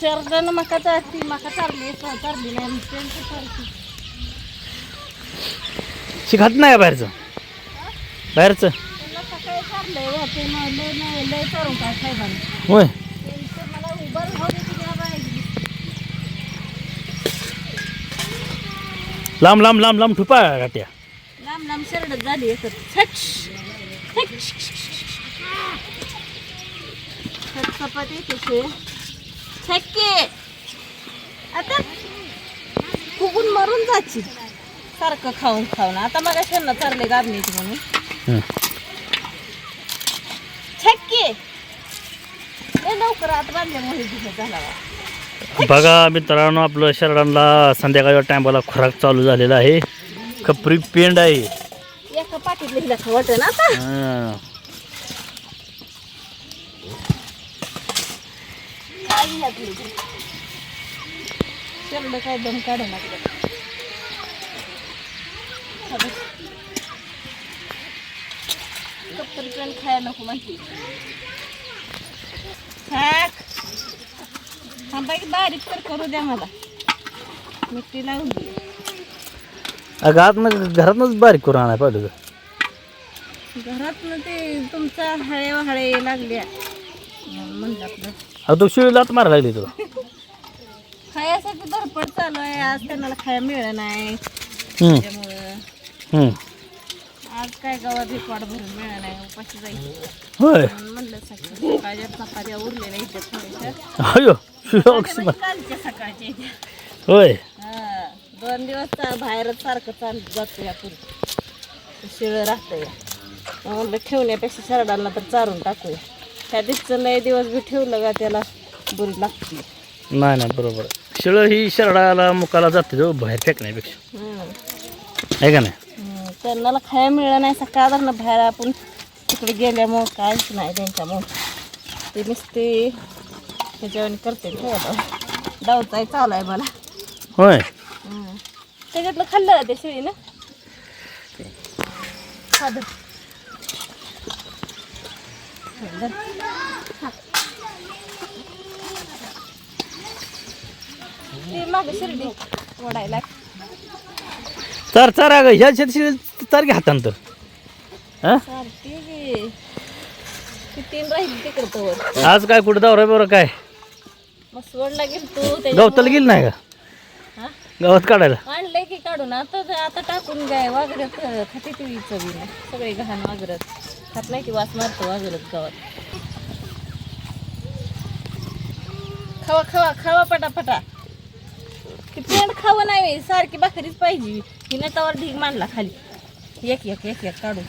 शरदानं मका चालती मका चालली चालली नाही मग त्यांचं चालती शिखात नाही बाहेरचं? बाहेरचं? त्यांना सकाळी व ते मग लय नाही लय करून काय साहेबांनी होय. त्यांचं मला उभं राहू दे तुझ्या बाहेर. लांब लांब लांब लांब ठुपा गाट्या. लांब लांब शरडत झाली एकच. छच छक्के आता फुगून मरून जायची सारखं खाऊन खाऊन. आता मग त्यांना चालले गाबणीची म्हणून. छक्के लय लवकर आत बांधल्यामुळे दिसत झाला बा. बघा मित्रांनो आपलं शरडांना संध्याकाळच्या टायमाला खुराक चालू झालेला आहे. खपरी पेंड आहे. एका लिहिला वाटत ना आता. हं. काय दम काढू लागलं कप्परी पण खायला नको माहिती थाक थांबा की बारीक तर करू द्या मला. लावून अगं घरातनंच बारीक करून आणाय पाहिजे होतं. घरात ते तुमचा हळे हळे लागल्या. म्हणलं आपलं. अगं तू शिवी लात मारा लागली तुला खायासाठी धडपड चालू आहे. आज त्यांना खायला मिळलं नाही. हं, त्यामुळं हं. आज काय गावात वाट भरून मिळालं नाही. उपाशी जायचं होय. म्हणून म्हणलं सकाळी सकाळच्या चपात्या उरलेल्या इथे थोड्याशा. अयो म्हणजे कालच्या सकाळच्या इथे. होय. हा दोन दिवस चा- बाहेरच सारखं चालत जातो या पुढे. शिळं राहतं या म्हणलं ठेवण्यापेक्षा शरडांना तर चारून टाकूया. त्या दिवसाचं लय दिवस बी ठेवलं का त्याला बुरी लागते. नाही नाही बरोबर. शिळ ही शरडाला मुकाला जाते जो बाहेर फेकण्यापेक्षा. हम्म. आहे का नाही? हम्म, त्यांना खायला मिळलं नाही सकाळ बाहेर आपण तिकडे गेल्यामुळं काहीच नाही त्यांच्यामुळं. ते नुसते त्याच्यावर करते डावचाय चालू आहे मला. होय. हम्म. त्याच्यातलं खाल्लं ते शिळीनं? खाद ते. माग शिर्डी ओढायला. चार चार अगं ह्या शेती चार घे हातांतर हां? चालते गे ती तीन राहील तिकडं तवर आज काय कुठं दावरा बरं काय? मग सोडला गेल तू गवताला गेली नाही का? हा? गावात काढायला. आणलंय की काढून. आता आता टाकून गाय वागरत खाते ती चवीनं सगळे घाण वागरत खात नाही की वास मारतो अजूनच गावात. खावा खावा खावा पटापटा. की पेंड खावं नाही सारखी भाकरीच पाहिजे. हिने तवर ढीग मांडला खाली. एक एक एक एक काढून.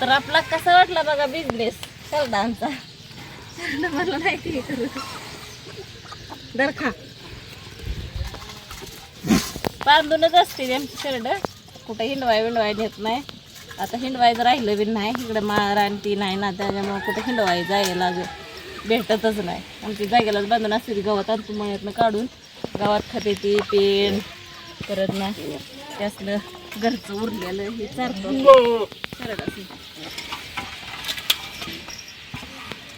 तर आपला कसा वाटला बघा बिझनेस शरदांचा मला नाही ते करू. दर खा. बांधूनच असते त्यांची शर्ट. कुठे हिंडवाय विंडवाय नेत नाही. आता हिंडवायचं राहिलं बी नाही. इकडं मार आणि ती नाही ना त्याच्यामुळं कुठं हिंडवाय जायला भेटतच नाही. आमची जागेलाच बांधून असते ती गावात आणतो मळ्यातनं काढून. गावात खाते ती पेन परत ना त्यासलं घरचं उरलेलं हे चारतो. शर्ट असं.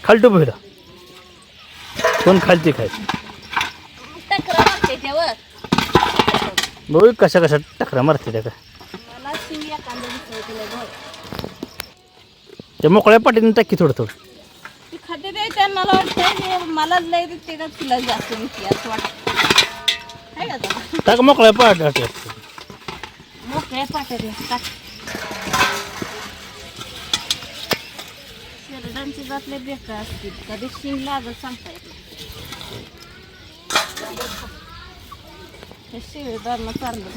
खालटू पहिला कोण खालती खाय टकरा मारते त्यावर. बघू कशा कशा टकरा मारते त्या काय मला शिवी एखादं दिसलं तुला घर त्या मोकळ्या पाठीने टाकी थोडं थोडं. ती खाते ते मला वाटतं मला लय देते का तुला जास्त असं वाटतं. टाक मोकळ्या पाठी मोकळ्या पाट्या टाक. शेरडांची बेकार असतील कधी शिंग लागत सांगता येत नाही. हे चाललं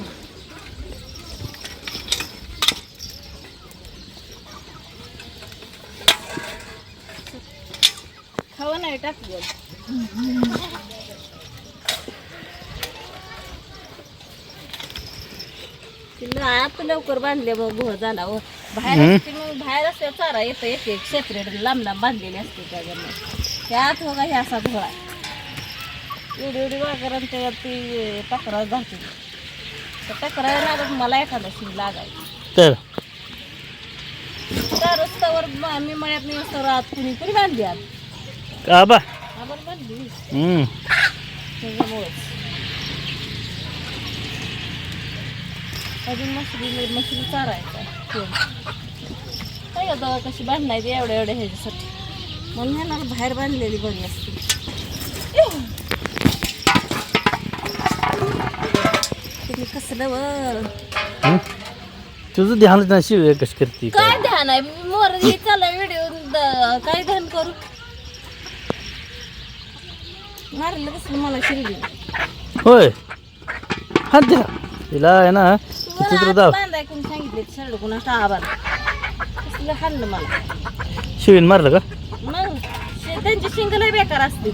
नाही. खावं नाही टाक बोल. तिला आत लवकर बांधले गुह झाला व बाहेर बाहेर असते चारा येतं एक एक सेपरेट लांब लांब बांधलेले असते त्याच्यामुळे त्यात बघा हे असा धोळा एवढी एवढी वागरण त्यावरती टकरा घालते तर टकरा लागत मला एखादा शिंग लागायचं. तर? त्या रस्त्यावर म- मळ्यात नाही असं राहत कुणी कुणी बांधली आत. का बा आपण बांधली हम्म. त्याच्यामुळेच. अजून मशरी मशरी चारायचा. शेण. काय दवा कशी बांधायची एवढ्या एवढ्या ह्याच्यासाठी? म्हणून ह्यांना बाहेर बांधलेली बरी असते. तुम्ही कसलं वर? तुझं ध्यान नाही शिव कशी करते काय ध्यान आहे? मोर हे चालला व्हिडिओ काय ध्यान करू? मारलं कसलं मला शिरली होय. हा तिला आहे ना चित्र दाव बांधाय कोणी सांगितले सरळ कोणा कसलं हाणलं मला. शिवीन मारलं का? मग शे- त्यांची शिंग लय बेकार असते.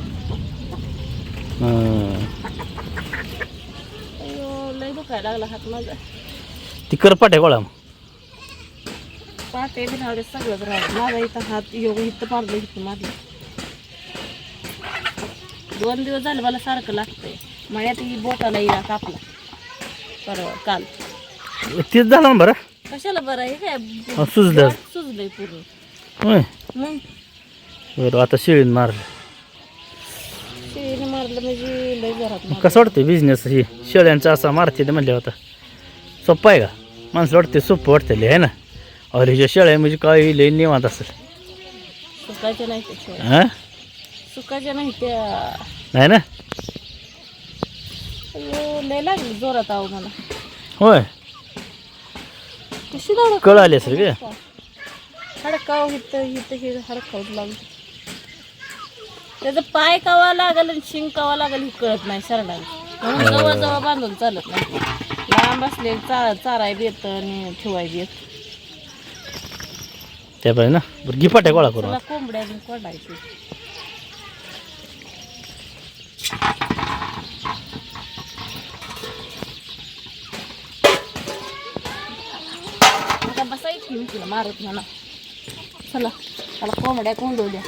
हं. अयो लय दुखायला लागला हात माझा. ती कर पाट्या गोळा मग. पाटे बिनावडे सगळंच राहिलं. माझा इथं हात योग इथं मारलं इथं मारलं. दोन दिवस झाले मला सारखं लागतंय. मळ्यात ही बोटाला इरा कापला. परवा काल. तेच झालं ना बरं? कशाला बरं? आहे काय? सुजलं. बोट सुजलंय पूर्ण. होय. मग? बरं आता शिवीन मारलं. शेळीने मारलं म्हणजे लय घरात मग कसं वाटतं बिझनेस ही? शेळ्यांचा असा मारते म्हणले होता सोपं आहे का? माणसं वाटते सोपं वाटतं लय आहे ना? अरे ह्याच्या शेळ्या म्हणजे काय लय निवांत असेल. नाही शेळ्या. हां? सुकायच्या नाही त्या नाही ना? अयो, लय लागली जोरात आहो मला. होय. कशी धडक कळ आली असेल का हडकाव हे हडकावच लागलं त्याचं पाय कावा लागल आणि शिंग कावा लागल हे कळत नाही सरडाला म्हणून जवळ जवळ बांधून चालत नाही. लांब असले चा चाराय येतं आणि ठेवाय येतं. त्या पाहिजे ना? बरं घे पाट्या गोळा करू त्याला कोंबड्या कोंडायची. तुला मारत म्हणा. चला त्याला कोंबड्या कोंडवल्या.